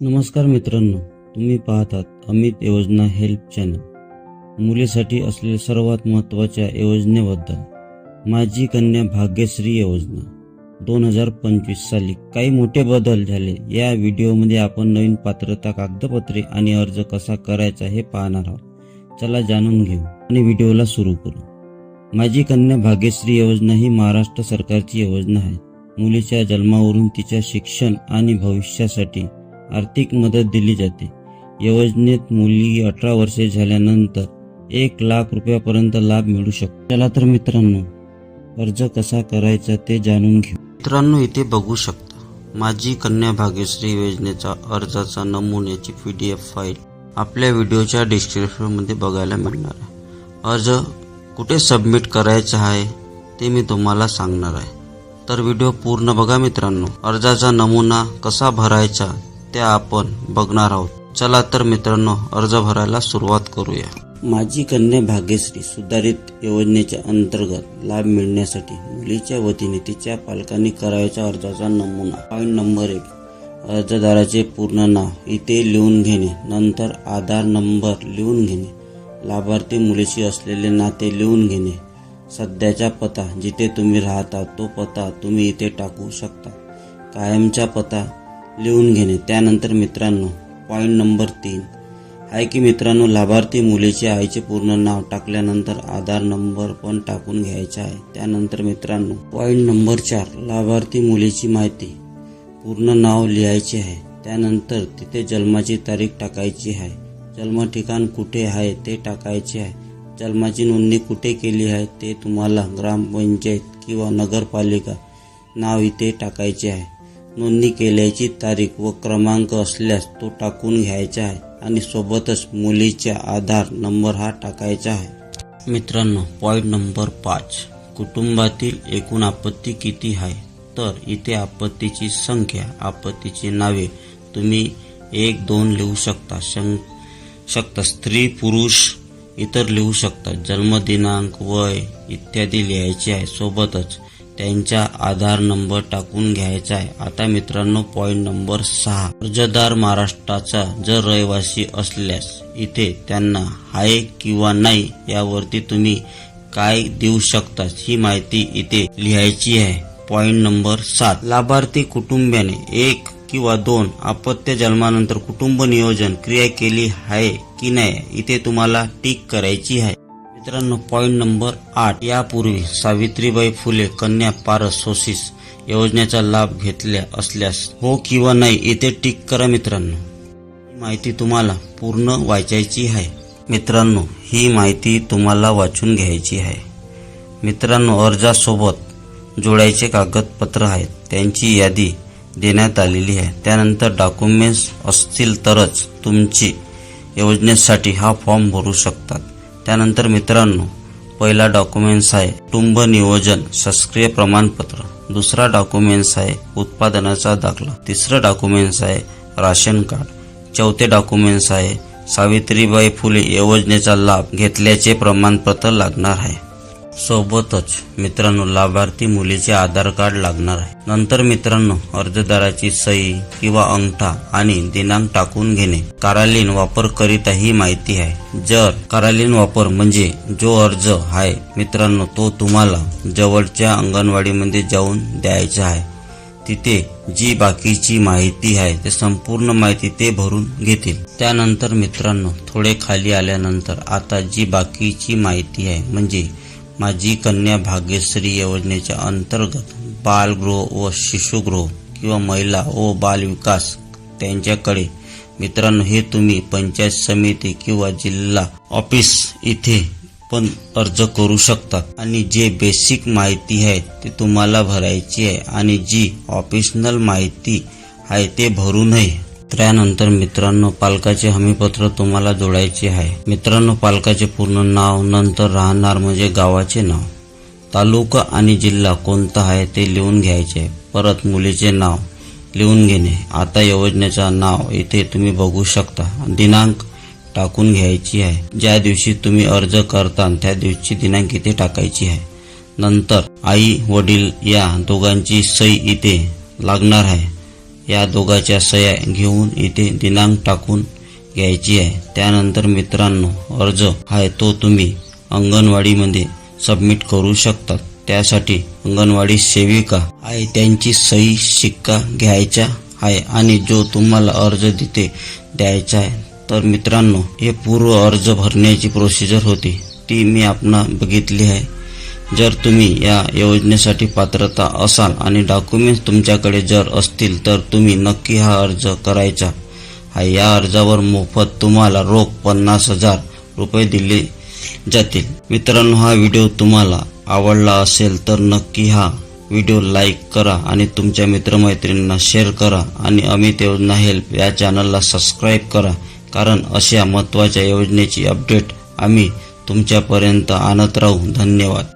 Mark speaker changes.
Speaker 1: नमस्कार मित्रांनो तुम्ही पाहतात अमित योजना हेल्प चॅनल. मुलीसाठी असलेल्या सर्वात महत्त्वाच्या योजनेबद्दल माझी कन्या भाग्यश्री योजना. दोन हजार पंचवीस साली काही मोठे बदल झाले. या व्हिडिओमध्ये आपण नवीन पात्रता कागदपत्रे आणि अर्ज कसा करायचा हे पाहणार आहोत. चला जाणून घेऊ आणि व्हिडिओला सुरू करू. माझी कन्या भाग्यश्री योजना ही महाराष्ट्र सरकारची योजना आहे. मुलीच्या जन्मावरून तिच्या शिक्षण आणि भविष्यासाठी आर्थिक मदत दिली जाते. योजनेत मुली अठरा वर्षे झाल्यानंतर एक लाख रुपयापर्यंत लाभ मिळू शकतो. चला तर मित्रांनो अर्ज कसा करायचा ते जाणून घेऊ. मित्रांनो इथे बघू शकता माझी कन्या भाग्यश्री योजनेचा अर्जाचा नमुन्याची पी डी एफ फाईल आपल्या व्हिडिओच्या डिस्क्रिप्शनमध्ये बघायला मिळणार आहे. अर्ज कुठे सबमिट करायचा आहे ते मी तुम्हाला सांगणार आहे. तर व्हिडिओ पूर्ण बघा मित्रांनो. अर्जाचा नमुना कसा भरायचा त्या आपण बघणार आहोत. चला तर मित्रांनो अर्ज भरायला सुरुवात करूया. माझी कन्या भाग्यश्री सुधारित योजनेच्या अंतर्गत लाभ मिळण्यासाठी मुलीच्या वतीने तिच्या पालकांनी करायच्या अर्जाचा नमुना. पॉईंट नंबर एक. अर्जदाराचे पूर्ण नाव. इथे लिहून घेणे. नंतर आधार नंबर लिहून घेणे. लाभार्थी मुलीशी असलेले नाते लिहून घेणे. सध्याचा पत्ता जिथे तुम्ही राहता तो पत्ता तुम्ही इथे टाकू शकता. कायमचा पत्ता लिहून घेणे. त्यानंतर मित्रांनो पॉईंट नंबर तीन. आहे की मित्रांनो लाभार्थी मुलीचे आईचे पूर्ण नाव टाकल्यानंतर आधार नंबर पण टाकून घ्यायचा आहे. त्यानंतर मित्रांनो पॉईंट नंबर चार. लाभार्थी मुलीची माहिती. पूर्ण नाव लिहायचे आहे. त्यानंतर तिथे जन्माची तारीख टाकायची आहे. जन्म ठिकाण कुठे आहे ते टाकायचे आहे. जन्माची नोंदणी कुठे केली आहे ते तुम्हाला ग्रामपंचायत किंवा नगरपालिका नाव इथे टाकायचे आहे. नोंदणी केल्याची तारीख व क्रमांक असल्यास तो टाकून घ्यायचा आहे आणि सोबतच मुलीचा आधार नंबर हा टाकायचा आहे. मित्रांनो पॉईंट नंबर पाच. कुटुंबातील एकूण आपत्ती किती आहे? तर इथे आपत्तीची संख्या आपत्तीची नावे तुम्ही एक दोन लिहू शकता. शं शकता. स्त्री पुरुष इतर लिहू शकता. जन्मदिनांक वय इत्यादी लिहायचे आहे. सोबतच त्यांचा आधार नंबर टाकून घ्यायचा आहे. आता मित्रांनो पॉइंट नंबर सहा. अर्जदार महाराष्ट्राचा जर रहिवासी असल्यास इथे त्यांना आहे किंवा नाही यावरती तुम्ही काय देऊ शकता ही माहिती इथे लिहायची आहे. पॉइंट नंबर सात. लाभार्थी कुटुंबियाने एक किंवा दोन अपत्य जन्मानंतर कुटुंब नियोजन क्रिया केली आहे की नाही इथे तुम्हाला टीक करायची आहे. मित्रांनो पॉईंट नंबर आठ. यापूर्वी सावित्रीबाई फुले कन्या पारसोसिस योजनेचा लाभ घेतल्या असल्यास हो किंवा नाही इथे टिक करा मित्रांनो. ही माहिती तुम्हाला पूर्ण वाचायची आहे. मित्रांनो ही माहिती तुम्हाला वाचून घ्यायची आहे. मित्रांनो अर्जासोबत जोडायचे कागदपत्र आहेत. त्यांची यादी देण्यात आलेली आहे. त्यानंतर डॉक्युमेंट्स असतील तरच तुमची योजनेसाठी हा फॉर्म भरू शकतात. त्यानंतर मित्रांनो पहिला डॉक्युमेंट्स आहे कुटुंब नियोजन शासकीय प्रमाणपत्र. दुसरा डॉक्युमेंट्स आहे उत्पादनाचा दाखला. तिसरं डॉक्युमेंट्स आहे राशन कार्ड. चौथे डॉक्युमेंट्स आहे सावित्रीबाई फुले योजनेचा लाभ घेतल्याचे प्रमाणपत्र लागणार आहे. सोबतच मित्रांनो लाभार्थी मुलीचे आधार कार्ड लागणार आहे. नंतर मित्रांनो अर्जदाराची सही किंवा अंगठा आणि दिनांक टाकून घेणे. कार्यालयीन वापर करीता ही माहिती आहे. जर कार्यालयीन वापर म्हणजे जो अर्ज आहे मित्रांनो तो तुम्हाला जवळच्या अंगणवाडीमध्ये जाऊन द्यायचा आहे. तिथे जी बाकीची माहिती आहे ते संपूर्ण माहिती ते भरून घेतील. त्यानंतर मित्रांनो थोडे खाली आल्यानंतर आता जी बाकीची माहिती आहे म्हणजे माझी कन्या भाग्यश्री योजनेच्या अंतर्गत बालगृह व शिशुगृह किंवा महिला व बाल विकास त्यांच्याकडे. मित्रांनो हे तुम्ही पंचायत समिती किंवा जिल्हा ऑफिस इथे पण अर्ज करू शकतात आणि जे बेसिक माहिती आहे ते तुम्हाला भरायची आहे आणि जी ऑफिशनल माहिती आहे ते भरू नये. त्यानंतर मित्रांनो पालकाचे हमीपत्र तुम्हाला जोडायचे आहे. मित्रांनो पालकाचे पूर्ण नाव नंतर राहणार म्हणजे गावाचे नाव. तालुका आणि जिल्हा कोणता आहे ते लिहून घ्यायचे. आहे परत मुलीचे नाव लिहून घेणे. आता योजनेचा नाव इथे तुम्ही बघू शकता. दिनांक टाकून घ्यायची आहे. ज्या दिवशी तुम्ही अर्ज करता त्या दिवशी दिनांक इथे टाकायची आहे. नंतर आई वडील या दोघांची सही इथे लागणार आहे. या दोघाच्या सह्या घेऊन इथे दिनांक टाकून घ्यायची आहे. त्यानंतर मित्रांनो अर्ज आहे तो तुम्ही अंगणवाडीमध्ये सबमिट करू शकतात. त्यासाठी अंगणवाडी सेविका आहे त्यांची सही शिक्का घ्यायचा आहे आणि जो तुम्हाला अर्ज तिथे द्यायचा आहे. तर मित्रांनो हे पूर्व अर्ज भरण्याची प्रोसिजर होती. ती मी आपणा बघितली आहे. जर तुम्ही या योजनेसाठी पात्रता असाल आणि डॉक्युमेंट्स तुमच्याकडे जर असतील तर तुम्ही नक्की हा अर्ज करायचा. आहे या अर्जावर मोफत तुम्हाला रोख पन्नास हजार रुपये दिले जातील. मित्रांनो हा व्हिडिओ तुम्हाला आवडला असेल तर नक्की हा व्हिडिओ लाईक करा आणि तुमच्या मित्रमैत्रिणींना शेअर करा आणि अमित योजना हेल्प या चॅनलला सबस्क्राईब करा कारण अशा महत्त्वाच्या योजनेची अपडेट आम्ही तुमच्यापर्यंत आणत राहू. धन्यवाद.